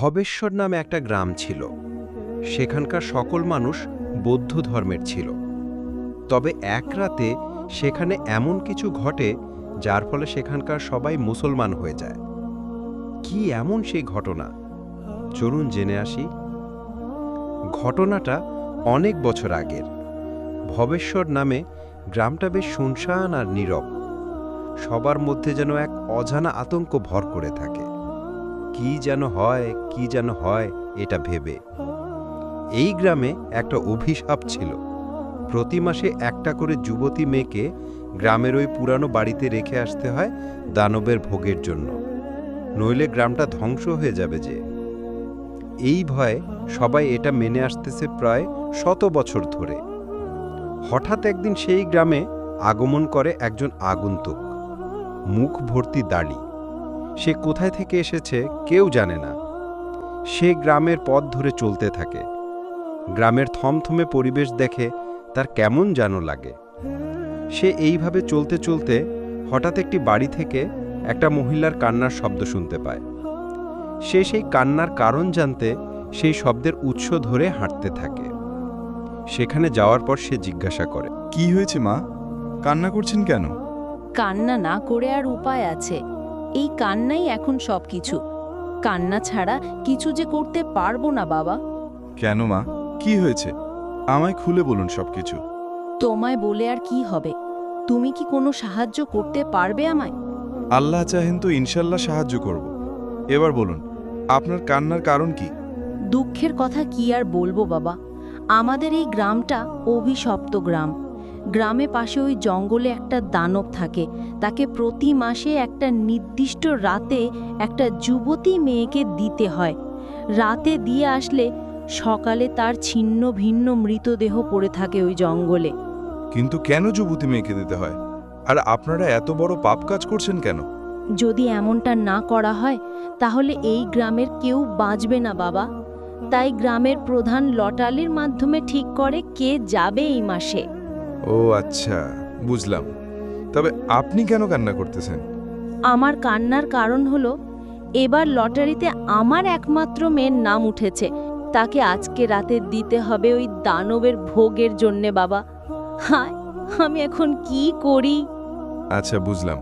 ভবেশ্বর নামে একটা গ্রাম ছিল। সেখানকার সকল মানুষ বৌদ্ধ ধর্মের ছিল। তবে এক রাতে সেখানে এমন কিছু ঘটে যার ফলে সেখানকার সবাই মুসলমান হয়ে যায়। কি এমন সেই ঘটনা? চলুন জেনে আসি। ঘটনাটা অনেক বছর আগের। ভবেশ্বর নামে গ্রামটা বেশ শুনশান আর নীরব। সবার মধ্যে যেন এক অজানা আতঙ্ক ভর করে থাকে। কি যেন হয়, কি যেন হয়, এটা ভেবে। এই গ্রামে একটা অভিশাপ ছিল। প্রতি মাসে একটা করে যুবতী মেয়েকে গ্রামের ওই পুরানো বাড়িতে রেখে আসতে হয় দানবের ভোগের জন্য। নইলে গ্রামটা ধ্বংস হয়ে যাবে যে। এই ভয়ে সবাই এটা মেনে আসতেছে প্রায় শত বছর ধরে। হঠাৎ একদিন সেই গ্রামে আগমন করে একজন আগন্তুক। মুখ ভর্তি দাড়ি। সে কোথায় থেকে এসেছে কেউ জানে না। সে গ্রামের পথ ধরে চলতে থাকে। গ্রামের থমথমে পরিবেশ দেখে তার কেমন যেন লাগে। সে এইভাবে চলতে চলতে হঠাৎ একটি বাড়ি থেকে একটা মহিলার কান্নার শব্দ শুনতে পায়। সে সেই কান্নার কারণ জানতে সেই শব্দের উৎস ধরে হাঁটতে থাকে। সেখানে যাওয়ার পর সে জিজ্ঞাসা করে কি হয়েছে মা? কান্না করছেন কেন? কান্না না করে আর উপায় আছে। এই কান্নাই এখন সবকিছু। কান্না ছাড়া কিছু যে করতে পারব না বাবা। কেন মা? কি হয়েছে? আমায় খুলে বলুন সবকিছু। তোমায় বলে আর কি হবে? তুমি কি কোনো সাহায্য করতে পারবে আমায়? আল্লাহ চাহেন তো ইনশাল্লাহ সাহায্য করব। এবার বলুন আপনার কান্নার কারণ কি? দুঃখের কথা কি আর বলব বাবা? আমাদের এই গ্রামটা অভিশপ্ত গ্রাম। গ্রামে পাশে ওই জঙ্গলে একটা দানব থাকে। তাকে প্রতি মাসে একটা নির্দিষ্ট রাতে একটা যুবতী মেয়েকে দিতে হয়। রাতে দিয়ে আসলে সকালে তার ছিন্ন ভিন্ন মৃতদেহ পড়ে থাকে ওই জঙ্গলে। কিন্তু কেন যুবতী মেয়েকে দিতে হয়? আর আপনারা এত বড় পাপ কাজ করছেন কেন? যদি এমনটা না করা হয় তাহলে এই গ্রামের কেউ বাঁচবে না বাবা। তাই গ্রামের প্রধান লটালির মাধ্যমে ঠিক করে কে যাবে এই মাসে। ও আচ্ছা বুঝলাম। তবে আপনি কেন কান্না করতেছেন? আমার কান্নার কারণ হলো এবার লটারিতে আমার একমাত্র মেয়ের নাম উঠেছে। তাকে আজকে রাতে দিতে হবে ওই দানবের ভোগের জন্যে বাবা। হায় আমি এখন কি করি? আচ্ছা বুঝলাম।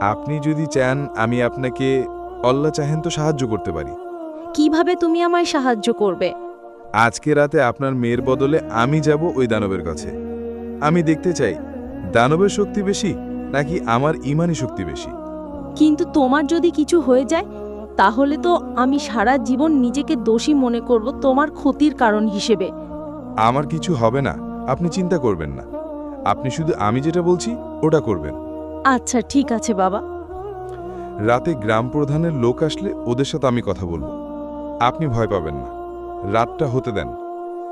আপনি যদি চান আমি আপনাকে আল্লাহ চাহেন তো সাহায্য করতে পারি। কীভাবে তুমি আমায় সাহায্য করবে? আজকে রাতে আপনার মেয়ের বদলে আমি যাব ওই দানবের কাছে। আমি দেখতে চাই দানবের শক্তি বেশি নাকি আমার ইমানি শক্তি বেশি? কিন্তু তোমার যদি কিছু হয়ে যায় তাহলে তো আমি সারা জীবন নিজেকে দোষী মনে করব তোমার ক্ষতির কারণ হিসেবে। আমার কিছু হবে না আপনি চিন্তা করবেন না। আপনি শুধু আমি যেটা বলছি ওটা করবেন। আচ্ছা ঠিক আছে বাবা। রাতে গ্রাম প্রধানের লোক আসলে ওদের সাথে আমি কথা বলব। আপনি ভয় পাবেন না। রাতটা হতে দেন।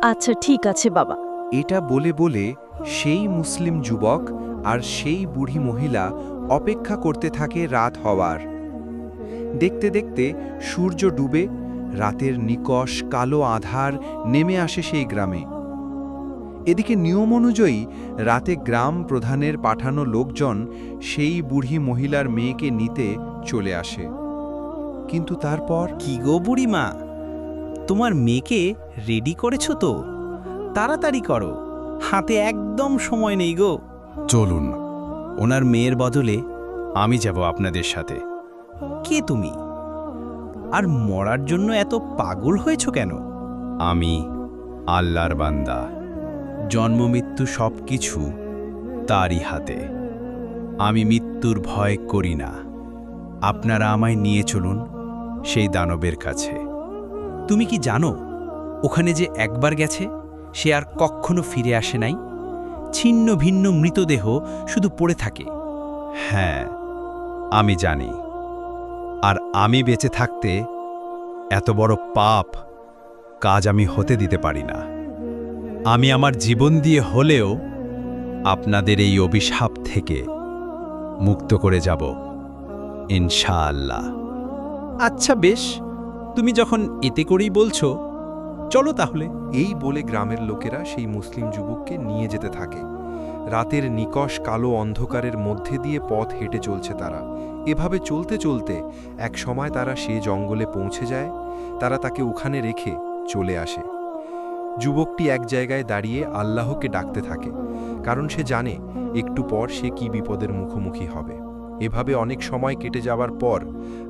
আচ্ছা ঠিক আছে বাবা। এটা বলে বলে সেই মুসলিম যুবক আর সেই বুড়ি মহিলা অপেক্ষা করতে থাকে রাত হওয়ার। দেখতে দেখতে সূর্য ডুবে, রাতের নিকষ কালো আধার নেমে আসে সেই গ্রামে। এদিকে নিয়ম অনুযায়ী রাতে গ্রাম প্রধানের পাঠানো লোকজন সেই বুড়ি মহিলার মেয়েকে নিতে চলে আসে। কিন্তু তারপর কি গো বুড়িমা? তোমার মেয়েকে রেডি করেছ তো? তাড়াতাড়ি করো। হাতে একদম সময় নেই গো। চলুন ওনার মেয়ের বদলে আমি যাব আপনাদের সাথে। কে তুমি? আর মরার জন্য এত পাগল হয়েছ কেন? আমি আল্লাহর বান্দা। জন্ম মৃত্যু সব কিছু তারই হাতে। আমি মৃত্যুর ভয় করি না। আপনারা আমায় নিয়ে চলুন সেই দানবের কাছে। তুমি কি জানো ওখানে যে একবার গেছে? সে আর কখনো ফিরে আসে নাই। ছিন্ন ভিন্ন মৃতদেহ শুধু পড়ে থাকে। হ্যাঁ আমি জানি। আর আমি বেঁচে থাকতে এত বড় পাপ কাজ আমি হতে দিতে পারি না। আমি আমার জীবন দিয়ে হলেও আপনাদের এই অভিশাপ থেকে মুক্ত করে যাব ইনশাআল্লাহ। আচ্ছা বেশ। তুমি যখন এতে করেই বলছো চলো তাহলে এই বলে গ্রামের লোকেরা সেই মুসলিম যুবককে নিয়ে যেতে থাকে। রাতের নিকষ কালো অন্ধকারের মধ্যে দিয়ে পথ হেঁটে চলছে তারা। এভাবে চলতে চলতে এক সময় তারা সে জঙ্গলে পৌঁছে যায়, তারা তাকে ওখানে রেখে চলে আসে। যুবকটি এক জায়গায় দাঁড়িয়ে আল্লাহকে ডাকতে থাকে, কারণ সে জানে একটু পর সে কি বিপদের মুখোমুখি হবে। এভাবে অনেক সময় কেটে যাওয়ার পর,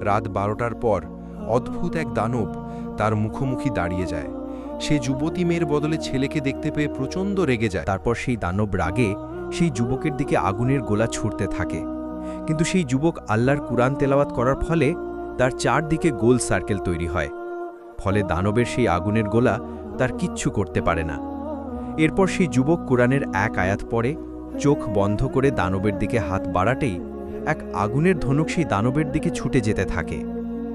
রাত বারোটার পর অদ্ভুত এক দানব তার মুখোমুখি দাঁড়িয়ে যায়। সে যুবতী মেয়ের বদলে ছেলেকে দেখতে পেয়ে প্রচণ্ড রেগে যায়। তারপর সেই দানব রাগে সেই যুবকের দিকে আগুনের গোলা ছুটতে থাকে। কিন্তু সেই যুবক আল্লাহর কুরআন তেলাওয়াত করার ফলে তার চারদিকে গোল সার্কেল তৈরি হয়। ফলে দানবের সেই আগুনের গোলা তার কিচ্ছু করতে পারে না। এরপর সেই যুবক কোরআনের এক আয়াত পড়ে, চোখ বন্ধ করে দানবের দিকে হাত বাড়াতেই এক আগুনের ধনুক সেই দানবের দিকে ছুটে যেতে থাকে।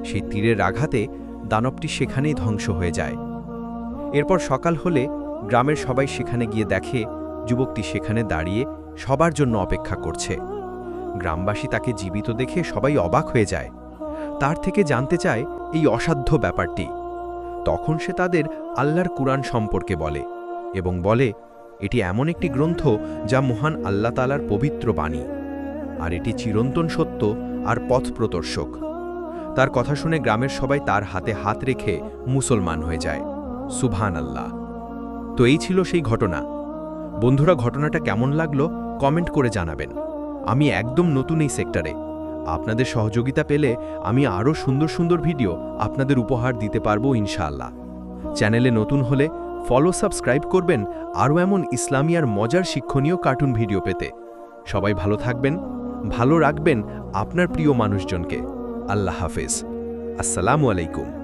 সেই তীরের আঘাতে দানবটি সেখানেই ধ্বংস হয়ে যায়। এরপর সকাল হলে গ্রামের সবাই সেখানে গিয়ে দেখে, যুবকটি সেখানে দাঁড়িয়ে সবার জন্য অপেক্ষা করছে। গ্রামবাসী তাকে জীবিত দেখে সবাই অবাক হয়ে যায়। তার থেকে জানতে চায় এই অসাধ্য ব্যাপারটি। তখন সে তাদের আল্লাহর কুরআন সম্পর্কে বলে এবং বলে, এটি এমন একটি গ্রন্থ যা মহান আল্লাহ তালার পবিত্র বাণী। আর এটি চিরন্তন সত্য আর পথ প্রদর্শক তার কথা শুনে গ্রামের সবাই তার হাতে হাত রেখে মুসলমান হয়ে যায়। সুবহান আল্লাহ তো এই ছিল সেই ঘটনা। বন্ধুরা, ঘটনাটা কেমন লাগল কমেন্ট করে জানাবেন। আমি একদম নতুন এই সেক্টরে। আপনাদের সহযোগিতা পেলে আমি আরও সুন্দর সুন্দর ভিডিও আপনাদের উপহার দিতে পারব ইনশাআল্লাহ। চ্যানেলে নতুন হলে ফলো, সাবস্ক্রাইব করবেন আরও এমন ইসলামী আর মজার শিক্ষণীয় কার্টুন ভিডিও পেতে। সবাই ভালো থাকবেন, ভালো রাখবেন আপনার প্রিয় মানুষজনকে। আল্লাহ হাফেজ। আসসালামু আলাইকুম।